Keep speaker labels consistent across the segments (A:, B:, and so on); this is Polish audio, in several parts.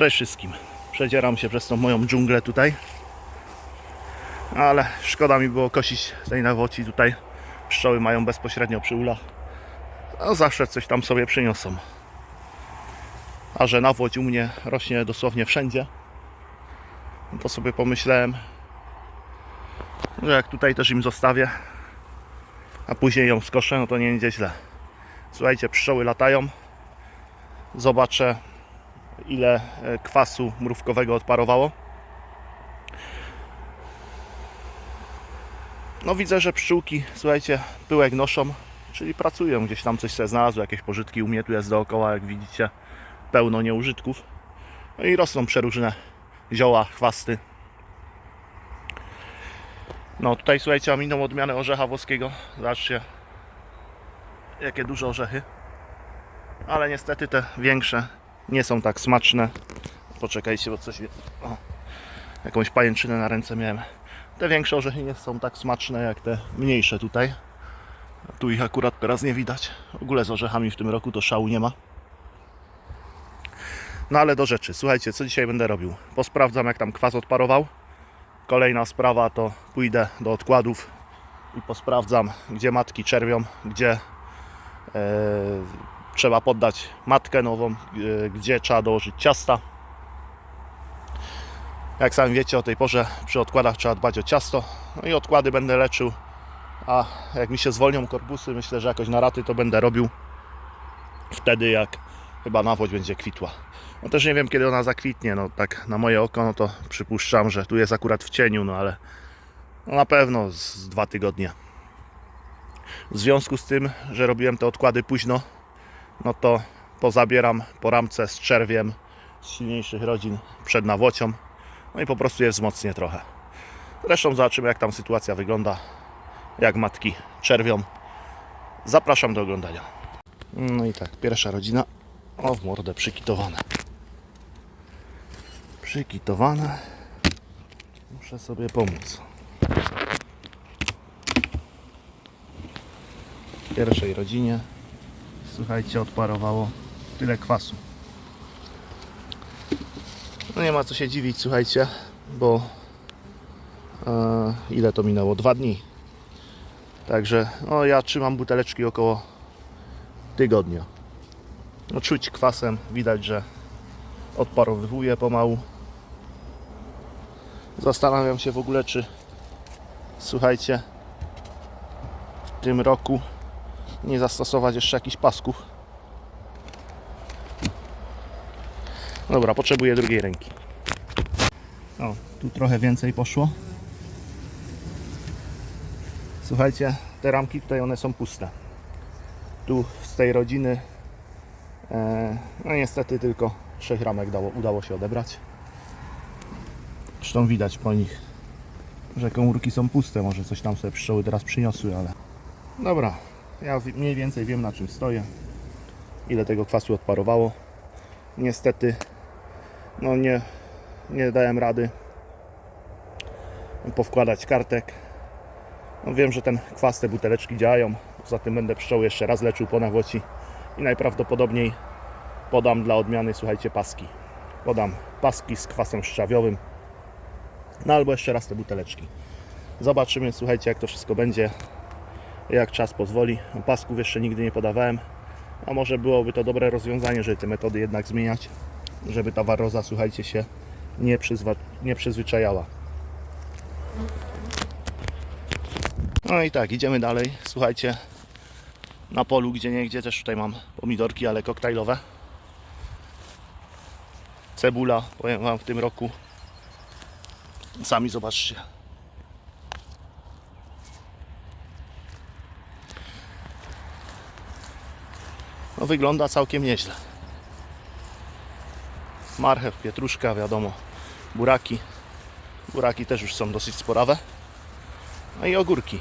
A: Cześć wszystkim. Przedzieram się przez tą moją dżunglę tutaj. Ale szkoda mi było kosić tej nawoci tutaj. Pszczoły mają bezpośrednio przy ulach. No zawsze coś tam sobie przyniosą. A że nawłoć u mnie rośnie dosłownie wszędzie, to sobie pomyślałem, że jak tutaj też im zostawię, a później ją skoszę, no to nie będzie źle. Słuchajcie, pszczoły latają. Zobaczę, ile e, kwasu mrówkowego odparowało. No widzę, że pszczółki, słuchajcie, pyłek noszą, czyli pracują, gdzieś tam coś sobie znalazły, jakieś pożytki u mnie tu jest dookoła, jak widzicie, pełno nieużytków. No i rosną przeróżne zioła, chwasty. No tutaj słuchajcie, mam inną odmianę orzecha włoskiego. Zobaczcie, jakie duże orzechy. Ale niestety te większe nie są tak smaczne. Poczekajcie, bo coś... O, jakąś pajęczynę na ręce miałem. Te większe orzechy nie są tak smaczne jak te mniejsze tutaj. Tu ich akurat teraz nie widać. W ogóle z orzechami w tym roku to szału nie ma. No ale do rzeczy. Słuchajcie, co dzisiaj będę robił? Posprawdzam jak tam kwas odparował. Kolejna sprawa to pójdę do odkładów i posprawdzam gdzie matki czerwią, gdzie e, trzeba poddać matkę nową, e, gdzie trzeba dołożyć ciasta. Jak sami wiecie, o tej porze przy odkładach trzeba dbać o ciasto. No i odkłady będę leczył. A jak mi się zwolnią korpusy, myślę, że jakoś na raty to będę robił wtedy, jak chyba nawłoć będzie kwitła. No też nie wiem, kiedy ona zakwitnie. No tak na moje oko, no to przypuszczam, że tu jest akurat w cieniu, no ale no na pewno z dwa tygodnie. W związku z tym, że robiłem te odkłady późno, no to pozabieram po ramce z czerwiem z silniejszych rodzin przed nawłocią. No i po prostu je wzmocnię trochę. Zresztą zobaczymy jak tam sytuacja wygląda, jak matki czerwią. Zapraszam do oglądania. No i tak, pierwsza rodzina. O, w mordę przykitowane. Przykitowane. Muszę sobie pomóc. W pierwszej rodzinie, słuchajcie, odparowało tyle kwasu. No nie ma co się dziwić, słuchajcie, bo e, ile to minęło? Dwa dni. Także no, ja trzymam buteleczki około tygodnia. No, czuć kwasem, widać, że odparowywuje pomału. Zastanawiam się w ogóle, czy słuchajcie, w tym roku nie zastosować jeszcze jakichś pasków. Dobra, potrzebuję drugiej ręki. O, tu trochę więcej poszło. Słuchajcie, te ramki tutaj one są puste. Tu z tej rodziny e, no niestety tylko trzech ramek dało, udało się odebrać. Zresztą widać po nich, że komórki są puste. Może coś tam sobie pszczoły teraz przyniosły, ale dobra. Ja mniej więcej wiem na czym stoję. Ile tego kwasu odparowało. Niestety no nie, nie dałem rady powkładać kartek. No wiem, że ten kwas, te buteleczki działają. Poza tym będę pszczoły jeszcze raz leczył po nawłoci i najprawdopodobniej podam dla odmiany, słuchajcie, paski. Podam paski z kwasem szczawiowym. No albo jeszcze raz te buteleczki. Zobaczymy, słuchajcie, jak to wszystko będzie, jak czas pozwoli. Pasków jeszcze nigdy nie podawałem, a może byłoby to dobre rozwiązanie, żeby te metody jednak zmieniać, żeby ta waroza, słuchajcie, się nie, przyzwa- nie przyzwyczajała. No i tak, idziemy dalej. Słuchajcie, na polu gdzie nie gdzie też tutaj mam pomidorki, ale koktajlowe. Cebula, powiem Wam w tym roku. Sami zobaczcie. No wygląda całkiem nieźle. Marchew, pietruszka, wiadomo, buraki. Buraki też już są dosyć sporawe. No i ogórki.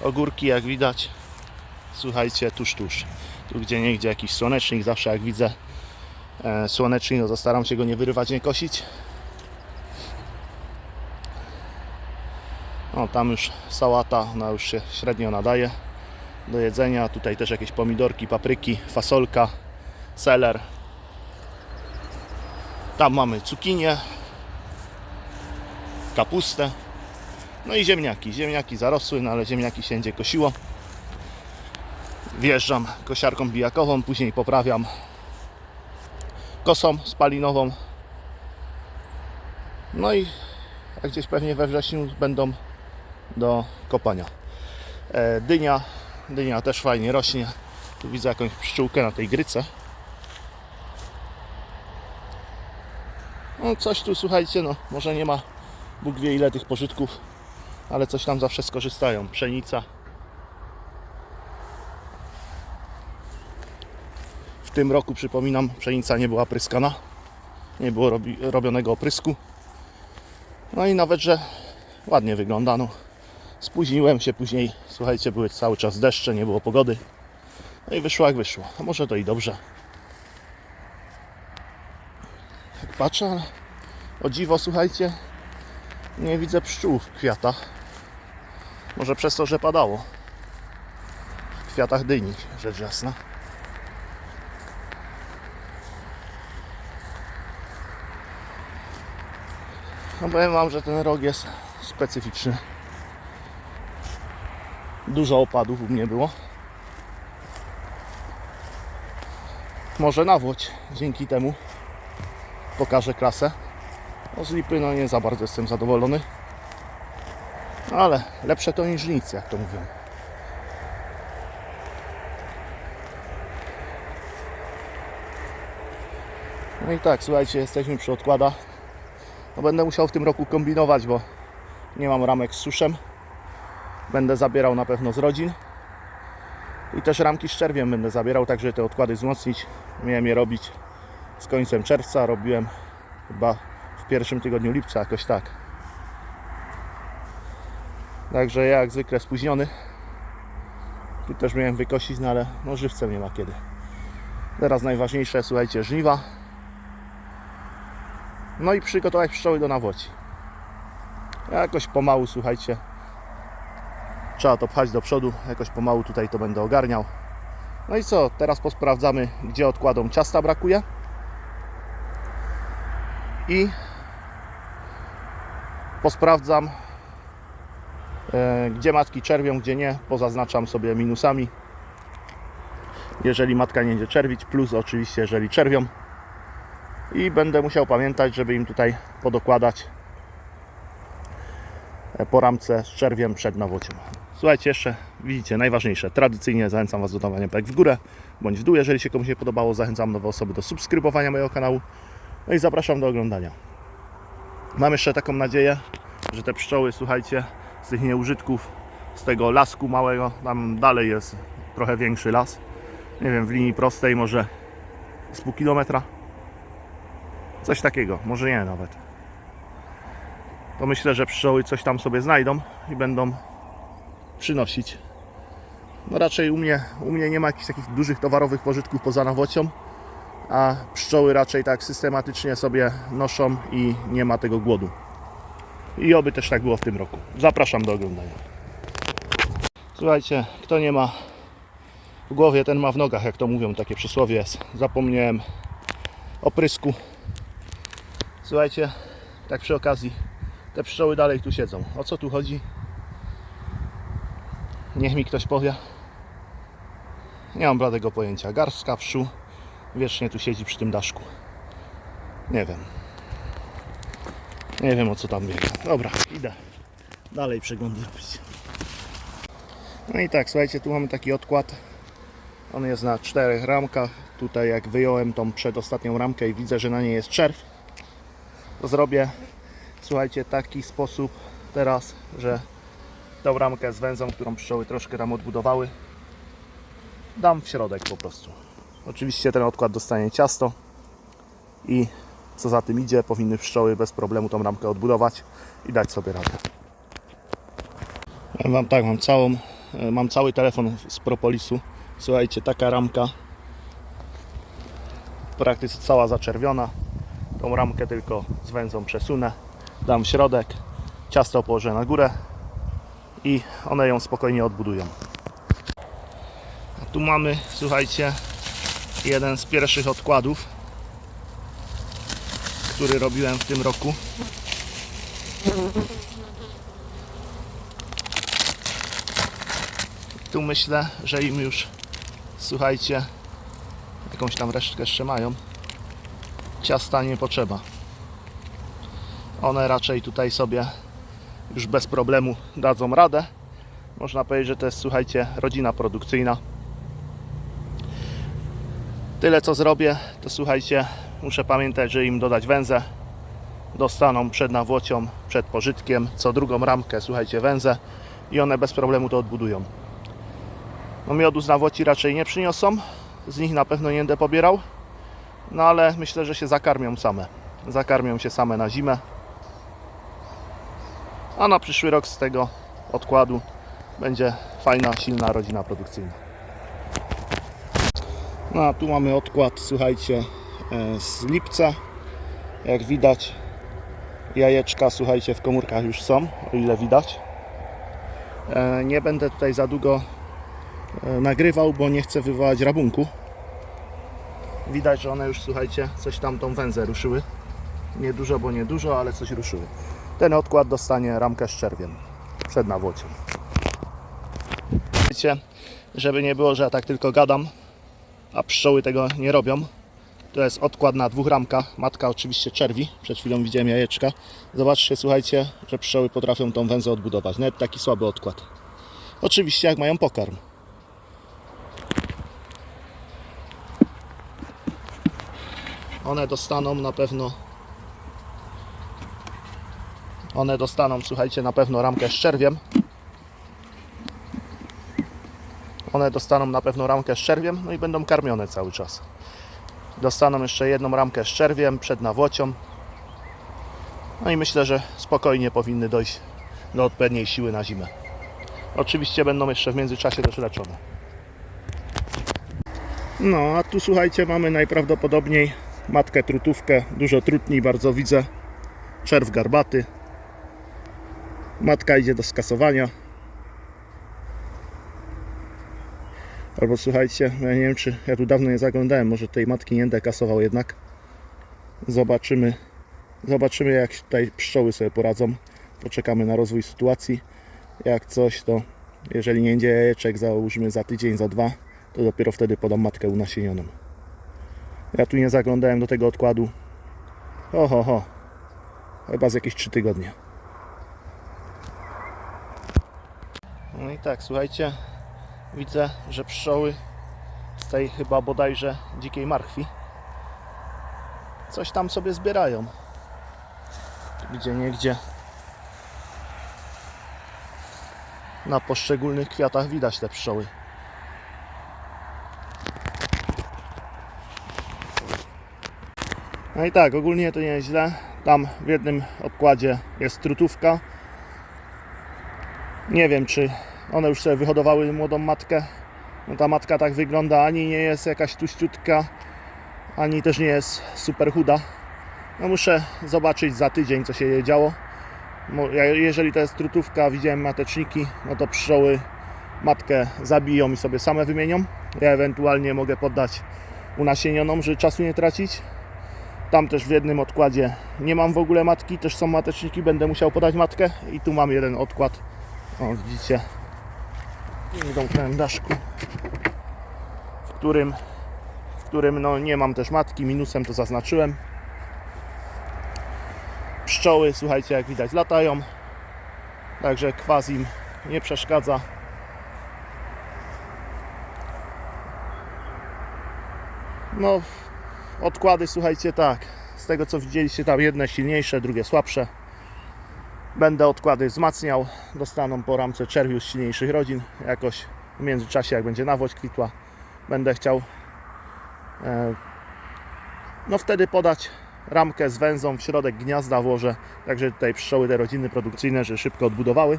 A: Ogórki jak widać, słuchajcie, tuż, tuż. Tu gdzie nie gdzie jakiś słonecznik, zawsze jak widzę e, słonecznik, no to staram się go nie wyrywać, nie kosić. O, tam już sałata, ona już się średnio nadaje do jedzenia. Tutaj też jakieś pomidorki, papryki, fasolka, seler. Tam mamy cukinię, kapustę. No i ziemniaki. Ziemniaki zarosły, no ale ziemniaki się będzie kosiło. Wjeżdżam kosiarką bijakową, później poprawiam kosą spalinową. No i gdzieś pewnie we wrześniu będą do kopania. E, dynia, dynia też fajnie rośnie. Tu widzę jakąś pszczółkę na tej gryce. No coś tu słuchajcie, no może nie ma Bóg wie ile tych pożytków, ale coś tam zawsze skorzystają. Pszenica. W tym roku przypominam, pszenica nie była pryskana. Nie było robi, robionego oprysku. No i nawet, że ładnie wygląda. No. Spóźniłem się później, słuchajcie, były cały czas deszcze, nie było pogody. No i wyszło jak wyszło. A może to i dobrze. Tak patrzę, o dziwo, słuchajcie, nie widzę pszczół w kwiatach. Może przez to, że padało. W kwiatach dyni, rzecz jasna. No powiem Wam, że ten rok jest specyficzny. Dużo opadów u mnie było. Może nawłoć dzięki temu pokażę klasę. No z lipy no nie za bardzo jestem zadowolony. Ale lepsze to niż nic, jak to mówią. No i tak, słuchajcie, jesteśmy przy odkładach. No będę musiał w tym roku kombinować, bo nie mam ramek z suszem. Będę zabierał na pewno z rodzin. I też ramki z czerwiem będę zabierał, tak żeby te odkłady wzmocnić. Miałem je robić z końcem czerwca, robiłem chyba w pierwszym tygodniu lipca, jakoś tak. Także ja jak zwykle spóźniony. Tu też miałem wykosić, no ale no żywcem nie ma kiedy. Teraz najważniejsze, słuchajcie, żniwa. No i przygotować pszczoły do nawłoci. Jakoś pomału, słuchajcie, trzeba to pchać do przodu, jakoś pomału tutaj to będę ogarniał. No i co, teraz posprawdzamy, gdzie odkładom ciasta brakuje. I posprawdzam, e, gdzie matki czerwią, gdzie nie. Pozaznaczam sobie minusami. Jeżeli matka nie będzie czerwić, plus oczywiście, jeżeli czerwią. I będę musiał pamiętać, żeby im tutaj podokładać e, po ramce z czerwiem przed nawłocią. Słuchajcie, jeszcze widzicie, najważniejsze, tradycyjnie zachęcam Was do dawania łapek w górę bądź w dół, jeżeli się komuś nie podobało. Zachęcam nowe osoby do subskrybowania mojego kanału. No i zapraszam do oglądania. Mam jeszcze taką nadzieję, że te pszczoły, słuchajcie, z tych nieużytków, z tego lasku małego, tam dalej jest trochę większy las. Nie wiem, w linii prostej może z pół kilometra. Coś takiego, może nie nawet. To myślę, że pszczoły coś tam sobie znajdą i będą przynosić. No raczej u mnie, u mnie nie ma jakichś takich dużych towarowych pożytków poza nawocią, a pszczoły raczej tak systematycznie sobie noszą i nie ma tego głodu. I oby też tak było w tym roku. Zapraszam do oglądania. Słuchajcie, kto nie ma w głowie, ten ma w nogach, jak to mówią, takie przysłowie jest. Zapomniałem o prysku. Słuchajcie, tak przy okazji, te pszczoły dalej tu siedzą. O co tu chodzi? Niech mi ktoś powie. Nie mam bladego pojęcia. Garstka pszczół wiecznie tu siedzi przy tym daszku. Nie wiem. Nie wiem o co tam biega. Dobra, idę dalej przeglądy robić. No i tak, słuchajcie, tu mamy taki odkład. On jest na czterech ramkach. Tutaj jak wyjąłem tą przedostatnią ramkę i widzę, że na niej jest czerw, to zrobię, słuchajcie, taki sposób teraz, że tą ramkę z węzą, którą pszczoły troszkę tam odbudowały, dam w środek po prostu. Oczywiście ten odkład dostanie ciasto i co za tym idzie, powinny pszczoły bez problemu tą ramkę odbudować i dać sobie radę. Powiem Wam tak, mam całą, e, mam cały telefon z propolisu. Słuchajcie, taka ramka praktycznie cała zaczerwiona. Tą ramkę tylko z węzą przesunę, dam w środek, ciasto położę na górę i one ją spokojnie odbudują. A tu mamy, słuchajcie, jeden z pierwszych odkładów, który robiłem w tym roku. Tu myślę, że im już, słuchajcie, jakąś tam resztkę jeszcze mają. Ciasta nie potrzeba. One raczej tutaj sobie już bez problemu dadzą radę. Można powiedzieć, że to jest, słuchajcie, rodzina produkcyjna. Tyle co zrobię, to słuchajcie, muszę pamiętać, że im dodać węzę. Dostaną przed nawłocią, przed pożytkiem, co drugą ramkę, słuchajcie, węzę i one bez problemu to odbudują. No miodu z nawłoci raczej nie przyniosą, z nich na pewno nie będę pobierał, no ale myślę, że się zakarmią same. Zakarmią się same na zimę, a na przyszły rok z tego odkładu będzie fajna, silna rodzina produkcyjna. No a tu mamy odkład, słuchajcie, e, z lipca. Jak widać, jajeczka, słuchajcie, w komórkach już są, o ile widać. E, Nie będę tutaj za długo e, nagrywał, bo nie chcę wywołać rabunku. Widać, że one już, słuchajcie, coś tam tą węzę ruszyły. Nie dużo, bo nie dużo, ale coś ruszyły. Ten odkład dostanie ramkę z czerwiem przed nawłocią. Wiecie, żeby nie było, że ja tak tylko gadam, a pszczoły tego nie robią. To jest odkład na dwóch ramkach. Matka oczywiście czerwi. Przed chwilą widziałem jajeczka. Zobaczcie, słuchajcie, że pszczoły potrafią tą węzę odbudować. Nawet taki słaby odkład. Oczywiście jak mają pokarm. One dostaną na pewno one dostaną, słuchajcie, na pewno ramkę z czerwiem. One dostaną na pewno ramkę z czerwiem, no i będą karmione cały czas. Dostaną jeszcze jedną ramkę z czerwiem przed nawłocią. No i myślę, że spokojnie powinny dojść do odpowiedniej siły na zimę. Oczywiście będą jeszcze w międzyczasie też leczone. No, a tu słuchajcie, mamy najprawdopodobniej matkę trutówkę, dużo trutni, bardzo widzę. Czerw garbaty. Matka idzie do skasowania. Albo słuchajcie, ja nie wiem czy ja tu dawno nie zaglądałem, może tej matki nie będę kasował jednak. Zobaczymy. Zobaczymy jak tutaj pszczoły sobie poradzą. Poczekamy na rozwój sytuacji. Jak coś to jeżeli nie będzie jajeczek załóżmy za tydzień, za dwa, to dopiero wtedy podam matkę unasienioną. Ja tu nie zaglądałem do tego odkładu. Oho, ho. Chyba z jakieś 3 tygodnie. No i tak, słuchajcie, widzę, że pszczoły z tej chyba bodajże dzikiej marchwi coś tam sobie zbierają. Gdzie nie gdzie. Na poszczególnych kwiatach widać te pszczoły. No i tak, ogólnie to nie jest źle. Tam w jednym odkładzie jest trutówka. Nie wiem, czy one już sobie wyhodowały młodą matkę. No ta matka tak wygląda, ani nie jest jakaś tuściutka, ani też nie jest super chuda. No muszę zobaczyć za tydzień, co się jej działo. Jeżeli to jest trutówka, widziałem mateczniki, no to pszczoły matkę zabiją i sobie same wymienią. Ja ewentualnie mogę poddać unasienioną, żeby czasu nie tracić. Tam też w jednym odkładzie nie mam w ogóle matki, też są mateczniki, będę musiał podać matkę. I tu mam jeden odkład. O, widzicie, w domknąłem daszku, w którym, w którym no, nie mam też matki, minusem to zaznaczyłem. Pszczoły, słuchajcie, jak widać, latają, także kwas im nie przeszkadza. No, odkłady, słuchajcie, tak, z tego co widzieliście, tam jedne silniejsze, drugie słabsze. Będę odkłady wzmacniał, dostaną po ramce czerwiu z silniejszych rodzin. Jakoś w międzyczasie, jak będzie nawłoć kwitła, będę chciał e, no wtedy podać ramkę z węzą w środek gniazda włożę, także tutaj pszczoły te rodziny produkcyjne, że szybko odbudowały,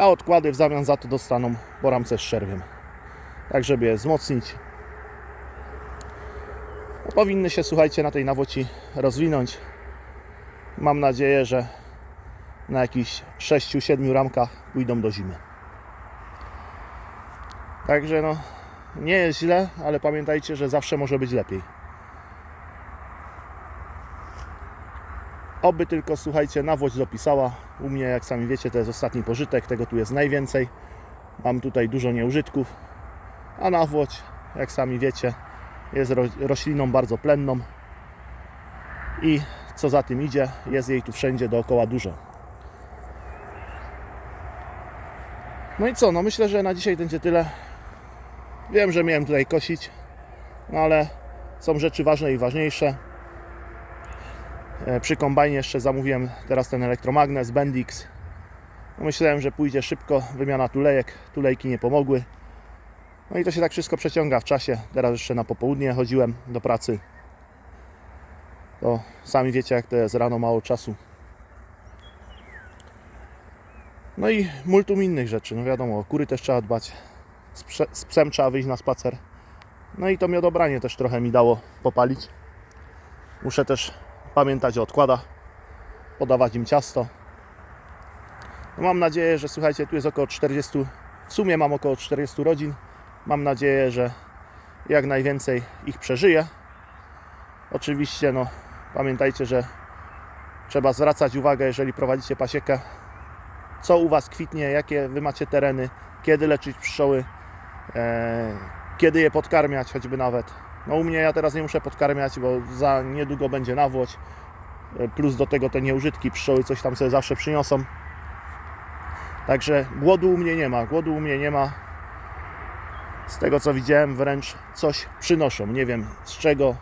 A: a odkłady w zamian za to dostaną po ramce z czerwiem. Tak, żeby je wzmocnić. No, powinny się, słuchajcie, na tej nawoci rozwinąć. Mam nadzieję, że na jakichś 6-7 ramkach pójdą do zimy. Także no, nie jest źle, ale pamiętajcie, że zawsze może być lepiej. Oby tylko, słuchajcie, nawłoć dopisała. U mnie, jak sami wiecie, to jest ostatni pożytek, tego tu jest najwięcej. Mam tutaj dużo nieużytków, a nawłoć, jak sami wiecie, jest ro- rośliną bardzo plenną i co za tym idzie, jest jej tu wszędzie dookoła dużo. No i co, no myślę, że na dzisiaj będzie tyle. Wiem, że miałem tutaj kosić, no ale są rzeczy ważne i ważniejsze. E, Przy kombajnie jeszcze zamówiłem teraz ten elektromagnes Bendix. No myślałem, że pójdzie szybko, wymiana tulejek, tulejki nie pomogły. No i to się tak wszystko przeciąga w czasie. Teraz jeszcze na popołudnie chodziłem do pracy. To sami wiecie, jak to jest rano mało czasu. No i multum innych rzeczy. No wiadomo, o kury też trzeba dbać. Z, prze, z psem trzeba wyjść na spacer. No i to miodobranie też trochę mi dało popalić. Muszę też pamiętać o odkładach. Podawać im ciasto. No mam nadzieję, że słuchajcie, tu jest około 40, w sumie mam około 40 rodzin. Mam nadzieję, że jak najwięcej ich przeżyje. Oczywiście, no pamiętajcie, że trzeba zwracać uwagę, jeżeli prowadzicie pasiekę, co u Was kwitnie, jakie Wy macie tereny, kiedy leczyć pszczoły, e, kiedy je podkarmiać, choćby nawet. No u mnie ja teraz nie muszę podkarmiać, bo za niedługo będzie nawłoć, e, plus do tego te nieużytki pszczoły coś tam sobie zawsze przyniosą. Także głodu u mnie nie ma, głodu u mnie nie ma. Z tego co widziałem, wręcz coś przynoszą. Nie wiem z czego,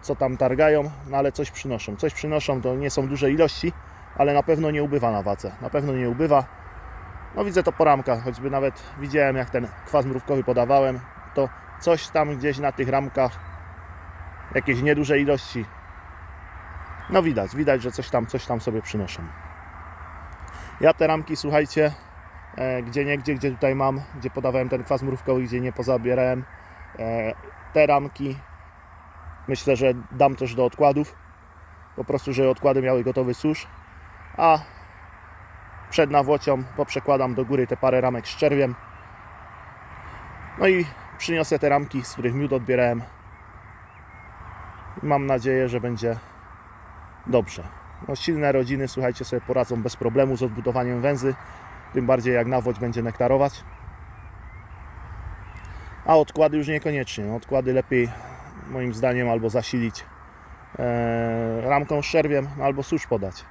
A: co tam targają, no ale coś przynoszą. Coś przynoszą, to nie są duże ilości, ale na pewno nie ubywa na wadze. Na pewno nie ubywa. No widzę to po ramkach, choćby nawet widziałem jak ten kwas mrówkowy podawałem, to coś tam gdzieś na tych ramkach, jakieś nieduże ilości. No widać, widać, że coś tam, coś tam sobie przynoszą. Ja te ramki, słuchajcie, e, gdzie nie, gdzie, gdzie tutaj mam, gdzie podawałem ten kwas mrówkowy, gdzie nie pozabierałem, e, te ramki myślę, że dam też do odkładów, po prostu, żeby odkłady miały gotowy susz, a przed nawłocią poprzekładam do góry te parę ramek z czerwiem, no i przyniosę te ramki, z których miód odbierałem. Mam nadzieję, że będzie dobrze. No, silne rodziny, słuchajcie, sobie poradzą bez problemu z odbudowaniem węzy, tym bardziej jak nawłoć będzie nektarować. A odkłady już niekoniecznie. No, odkłady lepiej, moim zdaniem, albo zasilić e, ramką z czerwiem, albo susz podać.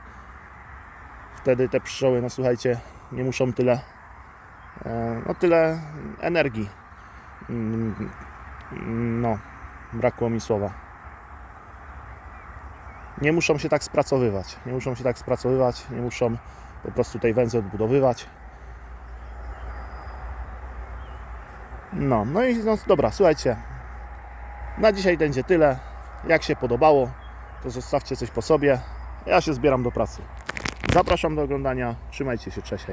A: Wtedy te pszczoły, no słuchajcie, nie muszą tyle, e, no tyle energii. Mm, No, brakło mi słowa nie muszą się tak spracowywać. Nie muszą się tak spracowywać, nie muszą po prostu tej węzy odbudowywać. No, no i no, dobra, słuchajcie. Na dzisiaj będzie tyle. Jak się podobało, to zostawcie coś po sobie. Ja się zbieram do pracy. Zapraszam do oglądania. Trzymajcie się, cześć.